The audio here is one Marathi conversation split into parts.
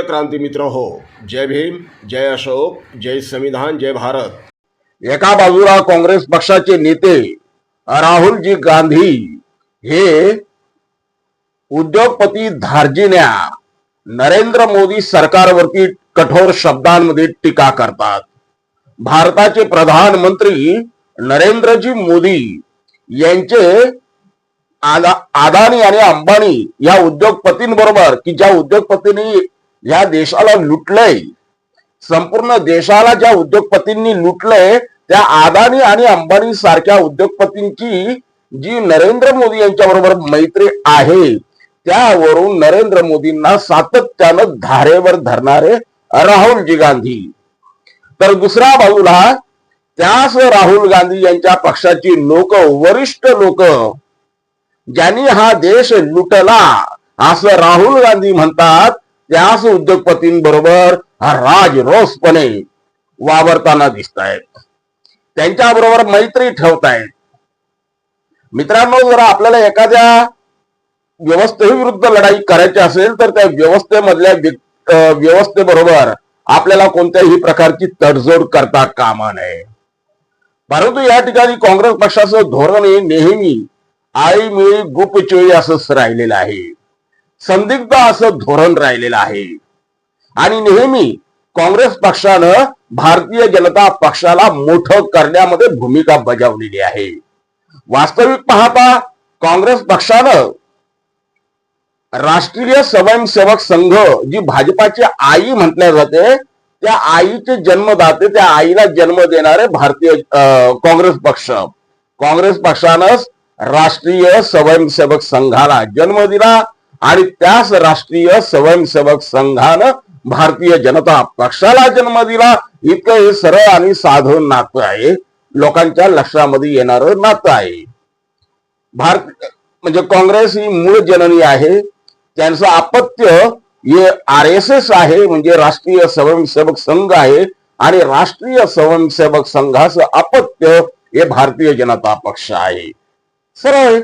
प्रिय क्रांती मित्र हो जय भीम जय अशोक जय संविधान जय भारत. एका बाजूला काँग्रेस पक्षाचे नेते राहुलजी गांधी हे उद्योगपती धार्जिन्या नरेंद्र मोदी सरकारवरती कठोर शब्दांमध्ये टीका करतात. भारताचे प्रधानमंत्री नरेंद्रजी मोदी यांचे आदा अदानी आणि अंबानी या उद्योगपतींबरोबर की ज्या उद्योगपतींनी या देशाला लुटलंय. संपूर्ण देशाला ज्या उद्योगपतींनी लुटलंय त्या अदानी आणि अंबानी सारख्या उद्योगपतींची जी नरेंद्र मोदी यांच्या बरोबर मैत्री आहे त्यावरून नरेंद्र मोदींना सातत्यानं धारेवर धरणारे राहुलजी गांधी. तर दुसऱ्या बाजूला त्याच राहुल गांधी यांच्या पक्षाची लोक वरिष्ठ लोक ज्यांनी हा देश लुटला असं राहुल गांधी म्हणतात त्याच उद्योगपतींबरोबर हा राजरोसपणे वावरताना दिसत आहेत त्यांच्या बरोबर मैत्री ठेवतायत. मित्रांनो जर आपल्याला एखाद्या व्यवस्थेविरुद्ध लढाई करायची असेल तर त्या व्यवस्थेमधल्या व्यवस्थेबरोबर आपल्याला कोणत्याही प्रकारची तडजोड करता कामा नये. परंतु या ठिकाणी काँग्रेस पक्षाचं धोरण हे नेहमी मिळी गुपचोळी असंच राहिलेलं आहे. संदिग्ध असं धोरण राहिलेलं आहे. आणि नेहमी काँग्रेस पक्षानं भारतीय जनता पक्षाला मोठं करण्यामध्ये भूमिका बजावलेली आहे. वास्तविक पाहता काँग्रेस पक्षानं राष्ट्रीय स्वयंसेवक संघ जी भाजपाची आई म्हटल्या जाते त्या आईचे जन्मदाते त्या आईला जन्म देणारे भारतीय अं, काँग्रेस पक्ष. काँग्रेस पक्षानंच राष्ट्रीय स्वयंसेवक संघाला जन्म दिला आणि त्याच राष्ट्रीय स्वयंसेवक संघानं भारतीय जनता पक्षाला जन्म दिला. इतकं हे सरळ आणि साधं नातं आहे. लोकांच्या लक्षामध्ये येणार नातं आहे. भारत म्हणजे काँग्रेस ही मूळ जननी आहे. त्यांचं अपत्य हे आर एस एस आहे म्हणजे राष्ट्रीय स्वयंसेवक संघ आहे. आणि राष्ट्रीय स्वयंसेवक संघाचं अपत्य हे भारतीय जनता पक्ष आहे. सरळ आहे.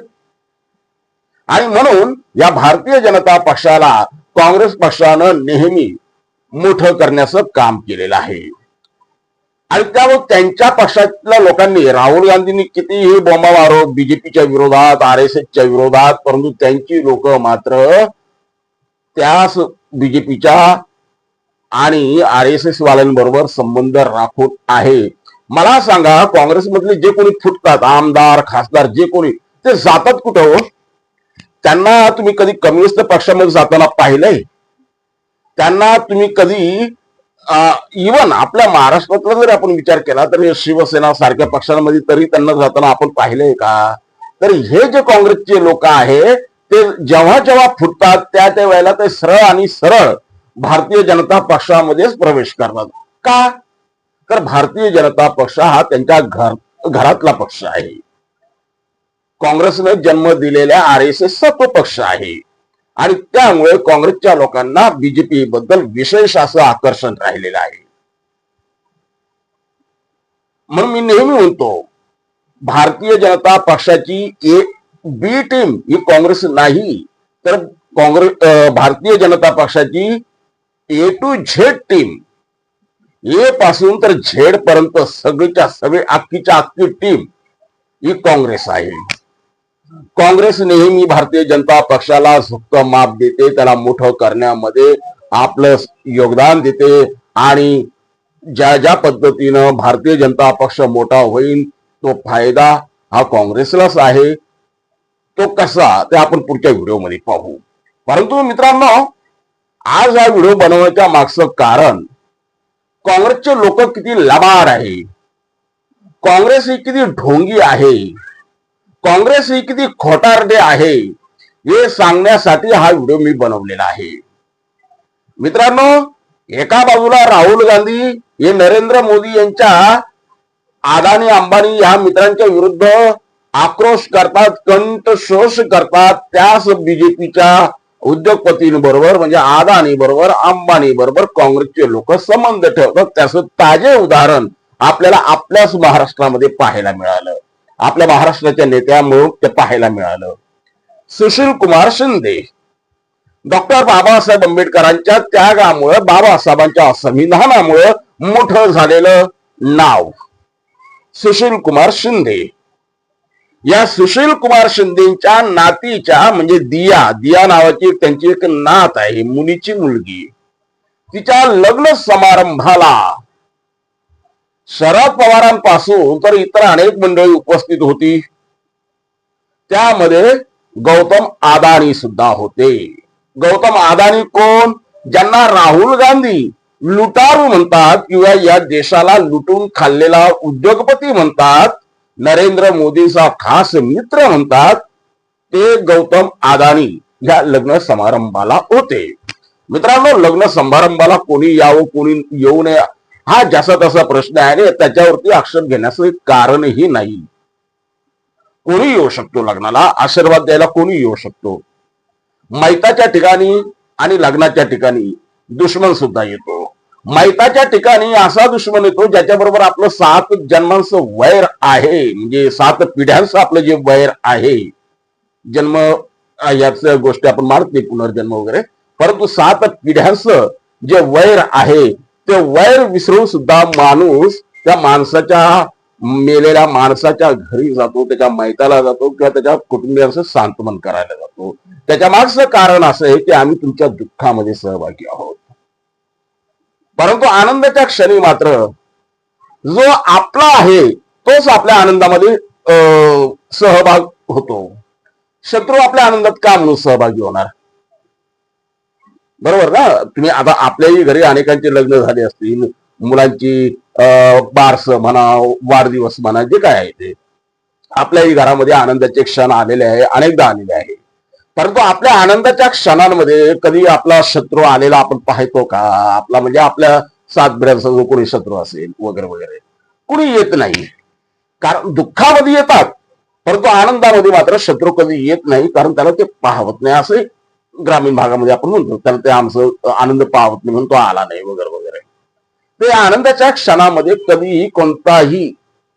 आणि म्हणून या भारतीय जनता पक्षाला काँग्रेस पक्षानं नेहमी मोठं करण्याचं काम केलेलं आहे. आणि त्यामुळे त्यांच्या पक्षातल्या लोकांनी राहुल गांधींनी कितीही बोंबा मारो बीजेपीच्या विरोधात आर एस एसच्या विरोधात परंतु त्यांची लोक मात्र त्याच बीजेपीच्या आणि आर एस एस वाल्यांबरोबर संबंध राखून आहे. मला सांगा काँग्रेसमधले जे कोणी फुटतात आमदार खासदार जे कोणी ते जातात कुठं हो? त्यांना तुम्ही कधी कम्युनिस्ट पक्षामध्ये जाताना पाहिलंय? त्यांना तुम्ही कधी इवन आपल्या महाराष्ट्रातला जरी आपण विचार केला तर शिवसेना सारख्या पक्षांमध्ये तरी त्यांना जाताना आपण पाहिलंय का? तर हे जे काँग्रेसचे लोक आहे ते जेव्हा जेव्हा फुटतात त्या त्या वेळेला ते सरळ आणि सरळ भारतीय जनता पक्षामध्येच प्रवेश करतात. का? तर भारतीय जनता पक्ष हा त्यांच्या घर घरातला पक्ष आहे. काँग्रेसनं जन्म दिलेल्या आर एस एस तो पक्ष आहे. आणि त्यामुळे काँग्रेसच्या लोकांना बीजेपी बद्दल विशेष असं आकर्षण राहिलेलं आहे. म्हणून मी नेहमी म्हणतो भारतीय जनता पक्षाची एक बी टीम ही काँग्रेस नाही तर काँग्रेस भारतीय जनता पक्षाची A to Z team A पासून तर झेड पर्यंत सगळीच्या सगळी अख्खीच्या अख्खी टीम ही काँग्रेस आहे. काँग्रेस नेहमी भारतीय जनता पक्षाला सुक्त माप देते त्याला मोठं करण्यामध्ये आपलं योगदान देते आणि ज्या ज्या पद्धतीनं भारतीय जनता पक्ष मोठा होईल तो फायदा हा काँग्रेसलाच आहे. तो कसा ते आपण पुढच्या व्हिडिओमध्ये पाहू. परंतु मित्रांनो आज हा व्हिडिओ बनवण्याच्या मागचं कारण काँग्रेसचे लोक किती लबाड आहे. काँग्रेस ही किती ढोंगी आहे. काँग्रेस ही किती खोटारडे आहे हे सांगण्यासाठी हा व्हिडिओ मी बनवलेला आहे. मित्रांनो एका बाजूला राहुल गांधी हे नरेंद्र मोदी यांच्या अदानी अंबानी या मित्रांच्या विरुद्ध आक्रोश करतात कंठशोष करतात त्याच बीजेपीच्या उद्योगपतींबरोबर म्हणजे अदानी बरोबर अंबानी बरोबर काँग्रेसचे लोक संबंध ठेवतात. त्याचं ताजे उदाहरण आपल्याला आपल्याच महाराष्ट्रामध्ये पाहायला मिळालं. आपल्या महाराष्ट्राच्या नेत्यामुळं ते पाहायला मिळालं. सुशील कुमार शिंदे. डॉक्टर बाबासाहेब आंबेडकरांच्या त्यागामुळं बाबासाहेबांच्या संविधानामुळं मोठं झालेलं नाव सुशील कुमार शिंदे. या सुशील कुमार शिंदेच्या नातीच्या म्हणजे दिया दिया नावाची त्यांची एक नात आहे मुलीची मुलगी. तिच्या लग्न समारंभाला शरद पवारांपासून तर इतर अनेक मंडळी उपस्थित होती. त्यामध्ये गौतम अदानी सुद्धा होते. गौतम अदानी कोण? ज्यांना राहुल गांधी लुटारू म्हणतात किंवा या देशाला लुटून खाल्लेला उद्योगपती म्हणतात नरेंद्र मोदीचा खास मित्र म्हणतात ते गौतम अदानी या लग्न समारंभाला होते. मित्रांनो लग्न समारंभाला कोणी यावं कोणी येऊ नये हा जसा तसा प्रश्न आहे आणि त्याच्यावरती आक्षेप घेण्याचं कारणही नाही. कोणी येऊ शकतो लग्नाला आशीर्वाद द्यायला कोणी येऊ शकतो. मैताच्या ठिकाणी आणि लग्नाच्या ठिकाणी दुश्मन सुद्धा येतो. मैताच्या ठिकाणी असा दुश्मन येतो ज्याच्याबरोबर आपलं सात जन्मांचं वैर आहे. म्हणजे सात पिढ्यांचं आपलं जे वैर आहे. जन्म याच गोष्टी आपण मानत नाही पुनर्जन्म वगैरे. परंतु सात पिढ्यांचं जे वैर आहे ते वैर विसरून सुद्धा माणूस त्या माणसाच्या मेलेल्या माणसाच्या घरी जातो त्याच्या मैताला जातो किंवा त्याच्या कुटुंबियांचं सांत्वन करायला जातो. त्याच्या मागचं कारण असं आहे की आम्ही तुमच्या दुःखामध्ये सहभागी आहोत. परंतु आनंदाच्या क्षणी मात्र जो आपला आहे तोच आपल्या आनंदामध्ये अं, सहभाग होतो. शत्रू आपल्या आनंदात का म्हणून सहभागी होणार? बरोबर ना? तुम्ही आता आपल्याही घरी अनेकांचे लग्न झाले असतील मुलांची बारस म्हणा वाढदिवस म्हणा जे काय आहे ते. आपल्याही घरामध्ये आनंदाचे क्षण आलेले आहे अनेकदा आलेले आहे. परंतु आपल्या आनंदाच्या क्षणांमध्ये कधी आपला शत्रू आलेला आपण पाहतो का? आपला म्हणजे आपल्या सात बिड्यांचा जो कोणी शत्रू असेल वगैरे वगैरे कुणी येत नाही. कारण दुःखामध्ये येतात परंतु आनंदामध्ये मात्र शत्रू कधी येत नाही कारण त्याला ते पाहवत नाही. असे ग्रामीण भागामध्ये आपण म्हणतो त्याला ते आमचं आनंद पाहत नाही म्हणून तो आला नाही वगैरे वगैरे. ते आनंदाच्या क्षणामध्ये कधीही कोणताही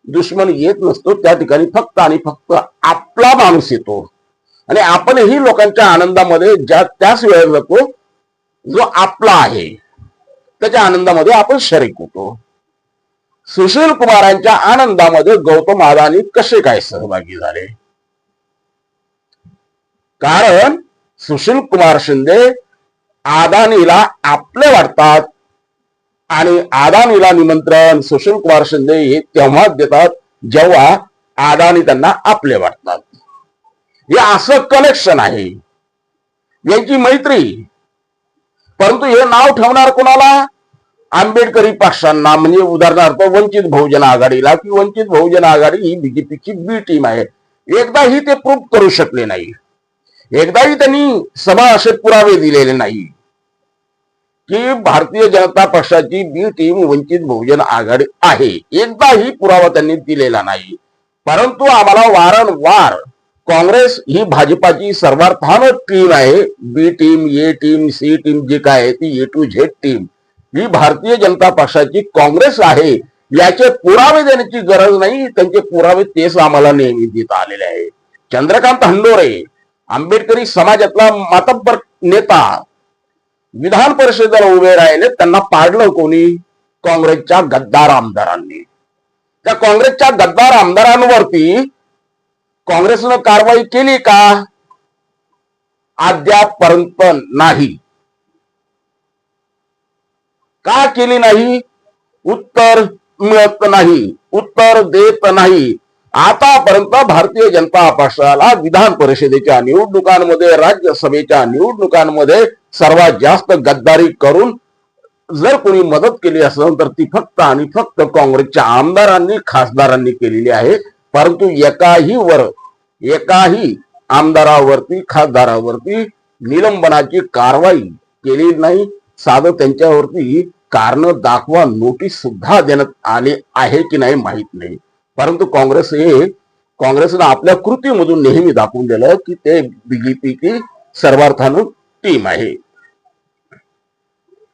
दुश्मन येत नसतो त्या ठिकाणी फक्त आणि फक्त आपला माणूस येतो. आणि आपणही लोकांच्या आनंदामध्ये ज्या त्याच वेळेला जातो जो आपला आहे त्याच्या आनंदामध्ये आपण शरीक होतो. सुशील कुमारांच्या आनंदामध्ये गौतम अदानी कसे काय सहभागी झाले? कारण सुशील कुमार शिंदे अदानीला आपले वाटतात आणि आदानीला निमंत्रण सुशील कुमार शिंदे हे तेव्हाच देतात जेव्हा आदानी त्यांना आपले वाटतात. हे असं कनेक्शन आहे. यांची मैत्री. परंतु हे नाव ठेवणार कोणाला? आंबेडकरी पक्षांना. म्हणजे उदाहरणार्थ वंचित बहुजन आघाडीला. की वंचित बहुजन आघाडी ही बीजेपीची बी टीम आहे. एकदाही ते प्रूव्ह करू शकले नाही. एकदाही त्यांनी सभा असे पुरावे दिलेले नाही. की भारतीय जनता पक्षाची बी टीम वंचित बहुजन आघाडी आहे. एकदाही पुरावा त्यांनी दिलेला नाही. परंतु आम्हाला वारंवार काँग्रेस ही भाजपाची सर्वार्थान टीम आहे. B team A team C team जी काय आहे ती ए टू झेड टीम ही भारतीय जनता पक्षाची काँग्रेस आहे. याचे पुरावे देण्याची गरज नाही. त्यांचे पुरावे तेच आम्हाला नेहमी देत आलेले आहे. चंद्रकांत हंडोरे आंबेडकरी समाजातला मातब्बर नेता विधान परिषदेला उभे राहिले त्यांना पाडलं कोणी? काँग्रेसच्या गद्दार आमदारांनी. त्या काँग्रेसच्या गद्दार आमदारांवरती काँग्रेसनं कारवाई केली का? अद्यापर्यंत नाही. का केली नाही? उत्तर मिळत नाही. उत्तर देत नाही. आतापर्यंत भारतीय जनता पक्षाला विधान परिषदेच्या निवडणुकांमध्ये राज्यसभेच्या निवडणुकांमध्ये सर्वात जास्त गद्दारी करून जर कोणी मदत केली असेल तर ती फक्त आणि फक्त काँग्रेसच्या आमदारांनी खासदारांनी केलेली आहे. परंतु एकाही वर एकाही आमदारावरती खासदारावरती निलंबनाची कारवाई केली नाही. साधं त्यांच्यावरती कारण दाखवा नोटीस सुद्धा देण्यात आली आहे की नाही माहीत नाही. परंतु काँग्रेस हे काँग्रेसनं आपल्या कृतीमधून नेहमी दाखवून दिलं की ते बीजेपीची सर्वार्थानं टीम आहे.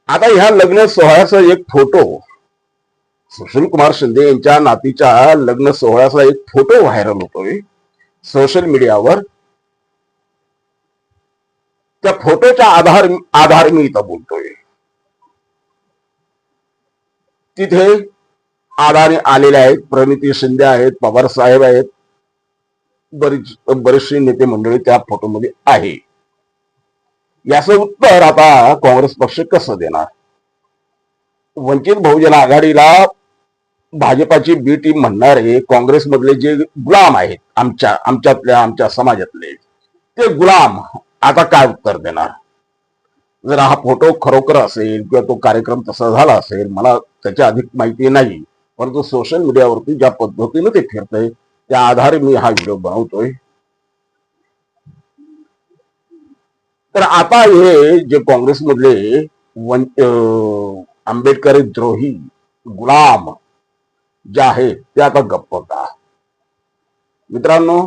आता ह्या लग्न सोहळ्याचा एक फोटो सुशील कुमार शिंदे यांच्या नातीच्या लग्न सोहळ्याचा एक फोटो व्हायरल होतोय सोशल मीडियावर त्या फोटोच्या आधार आधार मी इथं बोलतोय. तिथे आधारे आलेले आहेत. प्रणिती शिंदे आहेत पवार साहेब आहेत. बरीच बरीचशी नेते मंडळी त्या फोटोमध्ये आहे. याचं उत्तर आता काँग्रेस पक्ष कसं देणार? वंचित बहुजन आघाडीला भाजपाची बी टीम म्हणणारे काँग्रेसमधले जे गुलाम आहेत आमच्या आमच्यातल्या आमच्या समाजातले ते गुलाम आता काय उत्तर देणार? जर हा फोटो खरोखर असेल किंवा तो कार्यक्रम तसा झाला असेल मला त्याची अधिक माहिती नाही. परंतु सोशल मीडियावरती ज्या पद्धतीने ते फिरतंय त्या आधारे मी हा व्हिडिओ बनवतोय. तर आता हे जे काँग्रेसमधले वन आंबेडकर आंबेडकरी द्रोही गुलाम जे आहेत ते आता गप्प का मित्रांनो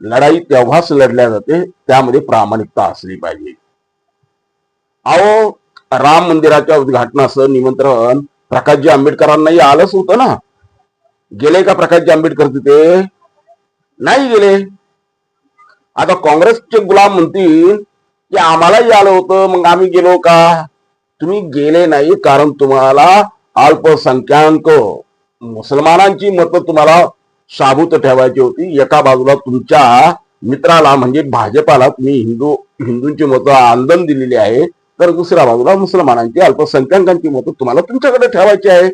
लढाई तेव्हाच लढल्या जाते त्यामध्ये प्रामाणिकता असली पाहिजे. अहो राम मंदिराच्या उद्घाटनाचं निमंत्रण प्रकाशजी आंबेडकरांनाही आलंच होतं ना. गेले का प्रकाशजी आंबेडकर तिथे? नाही गेले. आता काँग्रेसचे गुलाम म्हणतील की आम्हालाही आलं होतं मग आम्ही गेलो का? तुम्ही गेले नाही कारण तुम्हाला अल्पसंख्याक मुसलमानांची मतं तुम्हाला शाबूत ठेवायची होती. एका बाजूला तुमच्या मित्राला म्हणजे भाजपाला तुम्ही हिंदू हिंदूंची मतं आंदोलन दिलेली आहे. तर दुसऱ्या बाजूला मुसलमानांची अल्पसंख्याकांची मतं तुम्हाला तुमच्याकडे ठेवायची आहे.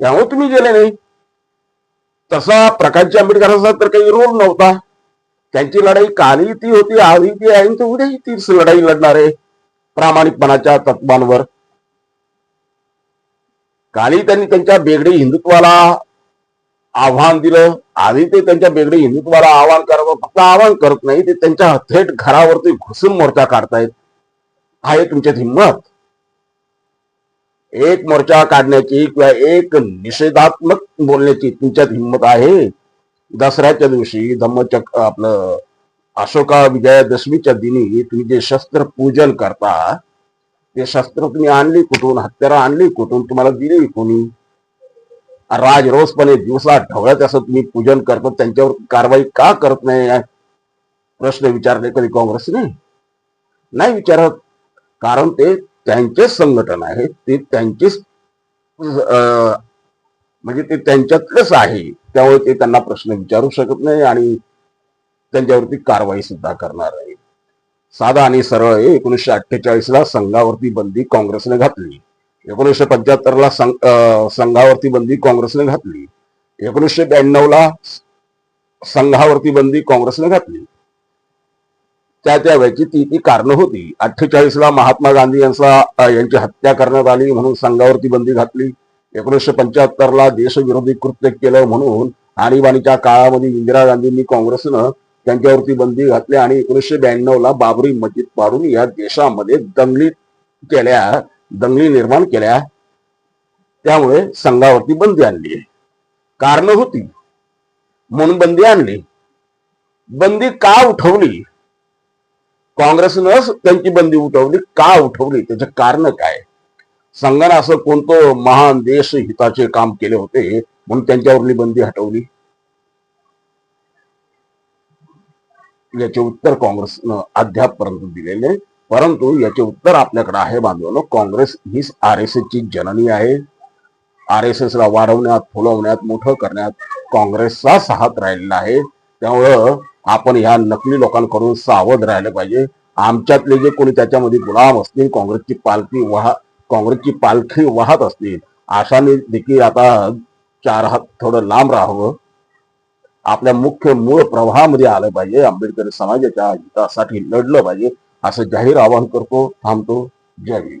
त्यामुळे तुम्ही गेले नाही. तसा प्रकाशजी आंबेडकरांचा तर काही रोल नव्हता. त्यांची लढाई कालही ती होती आजही ती आहे तर उद्याही तीच लढाई लढणार आहे प्रामाणिकपणाच्या तत्वांवर. कालही त्यांनी त्यांच्या बेगडे हिंदुत्वाला आव्हान दिलं. आधी ते त्यांच्या बेगडे हिंदुत्वाला आव्हान करत फक्त आव्हान करत नाही ते त्यांच्या थेट घरावरती घुसून मोर्चा काढतायत. आहे तुमच्यात हिंमत. एक मोर्चा काढण्याची किंवा एक निषेधात्मक बोलण्याची तुमच्यात हिंमत आहे. दसऱ्याच्या दिवशी धम्मचक आपलं अशोका विजयादशमीच्या दिनी तुम्ही जे शस्त्र पूजन करता ते शस्त्र तुम्ही आणली कुठून हत्यारं आणली कुठून तुम्हाला दिली कोणी? राज रोजपणे दिवसा ढवळ्यात असं तुम्ही पूजन करता त्यांच्यावर कारवाई का करत नाही? प्रश्न विचारले कधी काँग्रेसने? नाही विचारत. कारण ते त्यांचेच संघटन आहे ते त्यांचेच अं, म्हणजे ते त्यांच्यातलंच आहे. त्यामुळे ते त्यांना प्रश्न विचारू शकत नाही आणि त्यांच्यावरती कारवाई सुद्धा करणार आहे. साधा आणि सरळ आहे एकोणीसशे अठ्ठेचाळीस ला संघावरती बंदी काँग्रेसने घातली. एकोणीसशे पंच्याहत्तरला संघ- अं, संघावरती बंदी काँग्रेसने घातली. एकोणीसशे ब्याण्णवला संघावरती बंदी काँग्रेसने घातली. त्या त्या वेळची ती ती कारणं होती. अठ्ठेचाळीस ला महात्मा गांधी यांचा यांची हत्या करण्यात आली म्हणून संघावरती बंदी घातली. एकोणीसशे पंच्याहत्तर ला देशविरोधी कृत्य केलं म्हणून आणीबाणीच्या काळामध्ये इंदिरा गांधींनी काँग्रेसनं त्यांच्यावरती बंदी घातली आणि एकोणीसशे ब्याण्णव ला बाबरी मस्जिद पाडून या देशामध्ये दंगली केल्या दंगली निर्माण केल्या. त्यामुळे संघावरती बंदी आणली. कारण होती. म्हणून बंदी आणली. बंदी का उठवली? काँग्रेसनंच त्यांची बंदी उठवली. का उठवली? त्याचे कारण काय? संघाने असं कोणतं महान देश हिताचे काम केले होते म्हणून त्यांच्यावरली बंदी हटवली? याचे उत्तर काँग्रेसनं अद्यापपर्यंत दिलेले परंतु याचे उत्तर आपल्याकडे आहे बांधवांनो काँग्रेस हीच आर एस ची जननी आहे. आर एस एस ला वाढवण्यात फुलवण्यात मोठं करण्यात काँग्रेसचाच हात राहिलेला आहे. त्यामुळं आपण ह्या नकली लोकांकडून सावध राहिलं पाहिजे. आमच्यातले जे कोणी त्याच्यामध्ये गुलाम असतील काँग्रेसची पालखी वाह काँग्रेसची पालखी वाहत असतील आशाने देखील आता चार हात थोडं लांब राहावं. आपल्या मुख्य मूळ प्रवाहामध्ये आलं पाहिजे. आंबेडकरी समाजाच्या हितासाठी लढलं पाहिजे. असं जाहीर आवाहन करतो थांबतो. जय भीम